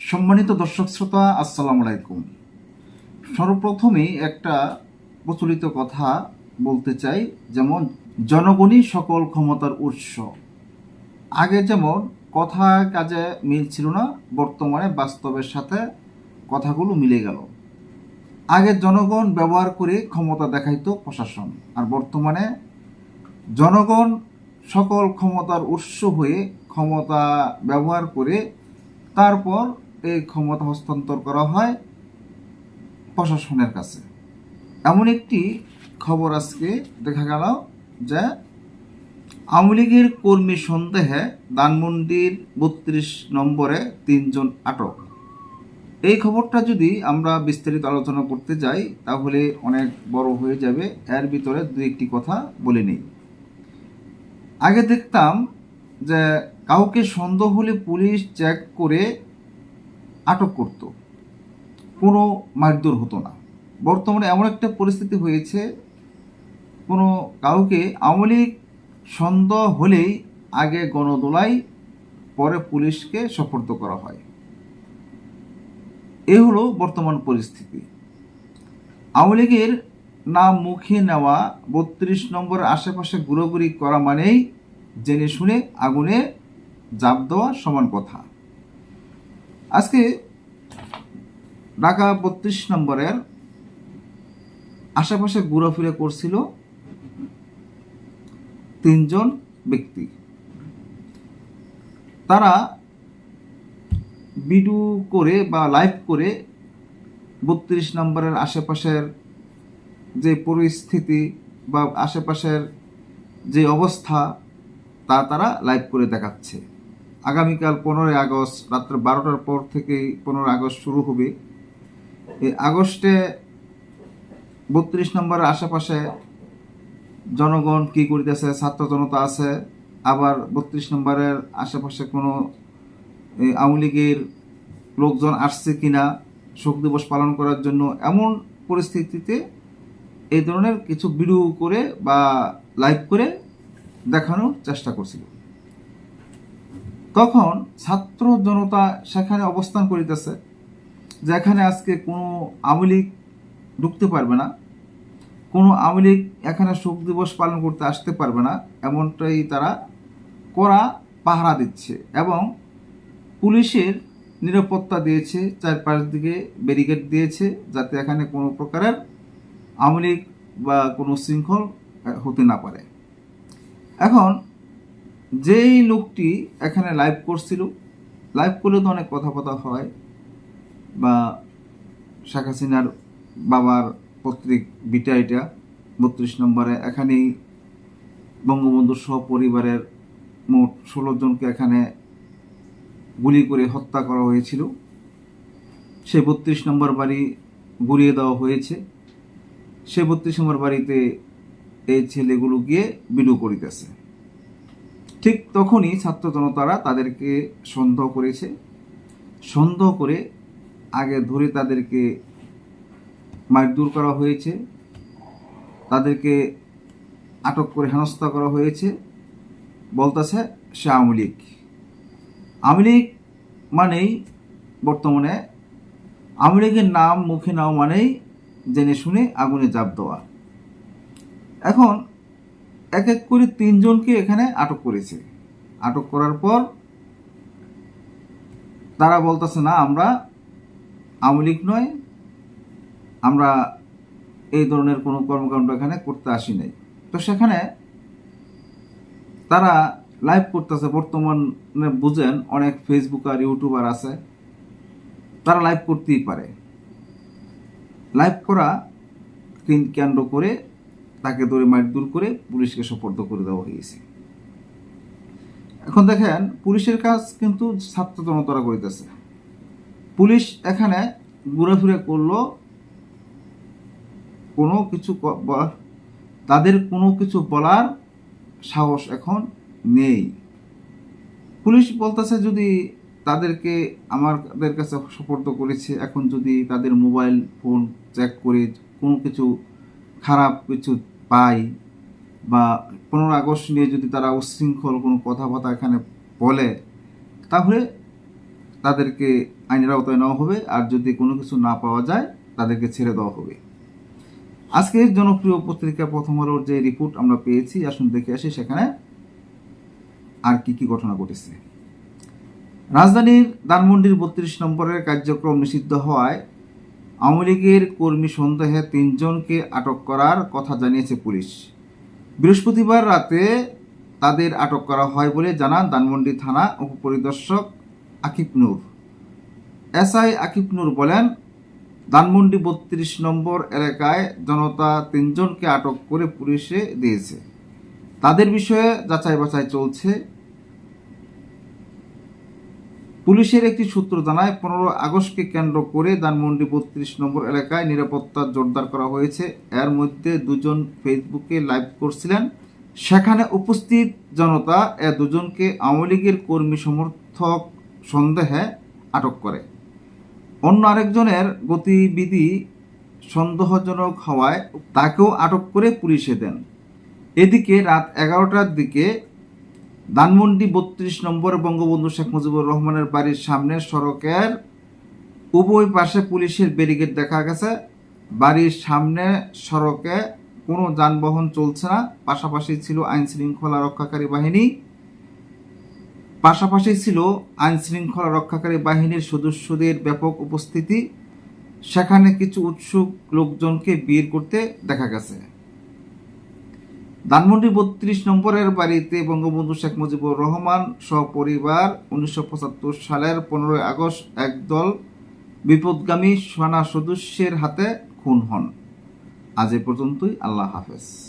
সম্মানিত দর্শক শ্রোতা, আসসালামু আলাইকুম। সর্বপ্রথমেই একটা প্রচলিত কথা বলতে চাই, যেমন জনগণই সকল ক্ষমতার উৎস। আগে যেমন কথা কাজে মিল ছিল না, বর্তমানে বাস্তবের সাথে কথাগুলো মিলে গেল। আগে জনগণ ব্যবহার করে ক্ষমতা দেখাইতো প্রশাসন, আর বর্তমানে জনগণ সকল ক্ষমতার উৎস হয়ে ক্ষমতা ব্যবহার করে তারপর এই ক্ষমতা হস্তান্তর করা হয় প্রশাসনের কাছে। এমন একটি খবর আজকে দেখা গেল যে আওয়ামী লীগের কর্মী সন্দেহে দানমন্ডির বত্রিশ নম্বরে তিনজন আটক। এই খবরটা যদি আমরা বিস্তারিত আলোচনা করতে যাই, তাহলে অনেক বড় হয়ে যাবে। এর ভিতরে দু একটি কথা বলে নিই। আগে দেখতাম যে কাউকে সন্দেহ হলে পুলিশ চেক করে আটক করত। কোনো মারধর হতো না। বর্তমানে এমন একটা পরিস্থিতি হয়েছে, কোনো কাউকে আওয়ামী লীগ সন্দেহ হলেই আগে গণদোলাই পরে পুলিশকে সোপর্দ করা হয়। এ হলো বর্তমান পরিস্থিতি। আওয়ামী লীগের নাম মুখে নেওয়া বত্রিশ নম্বর আশেপাশে ঘুরোঘুরি করা মানেই জেনে শুনে আগুনে জাপ দেওয়া সমান কথা। আজকে ঢাকা বত্রিশ নম্বরের আশেপাশে ঘোরাফেরা করছিল তিনজন ব্যক্তি। তারা ভিডিও করে বা লাইভ করে বত্রিশ নম্বরের আশেপাশের যে পরিস্থিতি বা আশেপাশের যে অবস্থা তা তারা লাইভ করে দেখাচ্ছে। আগামীকাল পনেরোই আগস্ট, রাত্র বারোটার পর থেকেই পনেরোই আগস্ট শুরু হবে। এই আগস্টে বত্রিশ নম্বরের আশেপাশে জনগণ কি করিতেছে, ছাত্র জনতা আছে। আবার বত্রিশ নম্বরের আশেপাশে কোনো আওয়ামী লীগের লোকজন আসছে কিনা, শোক দিবস পালন করার জন্য এমন পরিস্থিতিতে এই ধরনের কিছু ভিডিও করে বা লাইভ করে দেখানোর চেষ্টা করছিল। তখন ছাত্র জনতা সেখানে অবস্থান করিতেছে, যেখানে আজকে কোনো আওয়ামী লীগ ঢুকতে পারবে না, কোনো আওয়ামী লীগ এখানে শোক দিবস পালন করতে আসতে পারবে না, এমনটাই তারা করা পাহারা দিচ্ছে এবং পুলিশের নিরাপত্তা দিয়েছে, চারপাশ দিকে ব্যারিকেড দিয়েছে, যাতে এখানে কোনো প্রকারের আওয়ামী লীগ বা কোনো শৃঙ্খল হতে না পারে। এখন যেই লোকটি এখানে লাইভ করছিল লাইভ করলে তো অনেক কথা কথাবার্তা হয় বা শেখ হাসিনার বাবার পত্রিক বিটা এটা, বত্রিশ নম্বরে এখানেই বঙ্গবন্ধু সপরিবারের মোট ষোলো জনকে এখানে গুলি করে হত্যা করা হয়েছিল। সেই বত্রিশ নম্বর বাড়ি গুড়িয়ে দেওয়া হয়েছে। সে বত্রিশ নম্বর বাড়িতে এই ছেলেগুলো গিয়ে বিলু করিতেছে। ঠিক তখনই ছাত্র জনতারা তাদেরকে সন্দেহ করেছে। সন্দেহ করে আগে ধরে তাদেরকে মারধর করা হয়েছে। তাদেরকে আটক করে হেনস্থা করা হয়েছে। বলতেছে সে আওয়ামী লীগ। আওয়ামী লীগ মানেই বর্তমানে আওয়ামী লীগের নাম মুখে নাও মানেই জেনে শুনে আগুনে জাপ দেওয়া। এখন এক এক করে তিনজনকে এখানে আটক করেছে। আটক করার পর তারা বলতেছে, না, আমরা আওয়ামী লীগ নয়, আমরা এই ধরনের কোনো কর্মকাণ্ড এখানে করতে আসি নাই। তো সেখানে তারা লাইভ করতেছে। বর্তমানে বুঝেন অনেক ফেসবুক আর ইউটিউবার আছে, তারা লাইভ করতেই পারে। লাইভ করা কেন্দ্র করে তাকে ধরে মারধর করে পুলিশকে সোপর্দ করে দেওয়া হয়েছে। এখন দেখেন, পুলিশের কাজ কিন্তু ছাত্র জনতারা করিতেছে। পুলিশ এখানে ঘুরেফিরে করল, কোনো কিছু তাদের কোনো কিছু বলার সাহস এখন নেই। পুলিশ বলতেছে যদি তাদেরকে আমাদের কাছে সুপর্দ করেছে, এখন যদি তাদের মোবাইল ফোন চেক করে কোনো কিছু খারাপ কিছু পাই বা পনেরো আগস্ট নিয়ে যদি তারা উচ্ছৃঙ্খল কোনো কথাবার্তা এখানে বলে, তাহলে তাদেরকে আইনের আওতায় নেওয়া হবে আর যদি কোনো কিছু না পাওয়া যায়, তাদেরকে ছেড়ে দেওয়া হবে। আজকে জনপ্রিয় পত্রিকা প্রথম আলোর যে রিপোর্ট আমরা পেয়েছি, আসুন দেখে আসি সেখানে আর কি কি ঘটনা ঘটেছে। রাজধানীর ধানমন্ডির বত্রিশ নম্বরের কার্যক্রম নিষিদ্ধ হওয়ায় আওয়ামী লীগের কর্মী সন্দেহে তিনজনকে আটক করার কথা জানিয়েছে পুলিশ। বৃহস্পতিবার রাতে তাদের আটক করা হয় বলে জানান ধানমন্ডি থানা উপপরিদর্শক আকিব নূর। এসআই আকিব নূর বলেন, ধানমন্ডি বত্রিশ নম্বর এলাকায় জনতা তিনজনকে আটক করে পুলিশে দিয়েছে। তাদের বিষয়ে যাচাই বাছাই চলছে। পুলিশের একটি সূত্র জানায়, পনেরো আগস্টকে কেন্দ্র করে ধানমন্ডি বত্রিশ নম্বর এলাকায় নিরাপত্তা জোরদার করা হয়েছে। এর মধ্যে দুজন ফেসবুকে লাইভ করছিলেন। সেখানে উপস্থিত জনতা এ দুজনকে আওয়ামী লীগের কর্মী সমর্থক সন্দেহে আটক করে। অন্য আরেকজনের গতিবিধি সন্দেহজনক হওয়ায় তাকেও আটক করে পুলিশে দেন। এদিকে রাত এগারোটার দিকে ধানমন্ডি বত্রিশ নম্বর বঙ্গবন্ধু শেখ মুজিবুর রহমানের বাড়ির সামনে সড়কের উভয় পাশে পুলিশের ব্যারিকেড দেখা গেছে। বাড়ির সামনে সড়কে কোনো যানবাহন চলছে না, পাশাপাশি ছিল আইন শৃঙ্খলা রক্ষাকারী বাহিনী। পাশাপাশি ছিল আইন শৃঙ্খলা রক্ষাকারী বাহিনীর সদস্যদের ব্যাপক উপস্থিতি। সেখানে কিছু উৎসুক লোকজনকে বের করতে দেখা গেছে। ধানমন্ডি বত্রিশ নম্বরের বাড়িতে বঙ্গবন্ধু শেখ মুজিবুর রহমান সপরিবার উনিশশো পঁচাত্তর সালের পনেরোই আগস্ট একদল বিপদগামী সেনা সদস্যের হাতে খুন হন। আজ এ পর্যন্তই, আল্লাহ হাফেজ।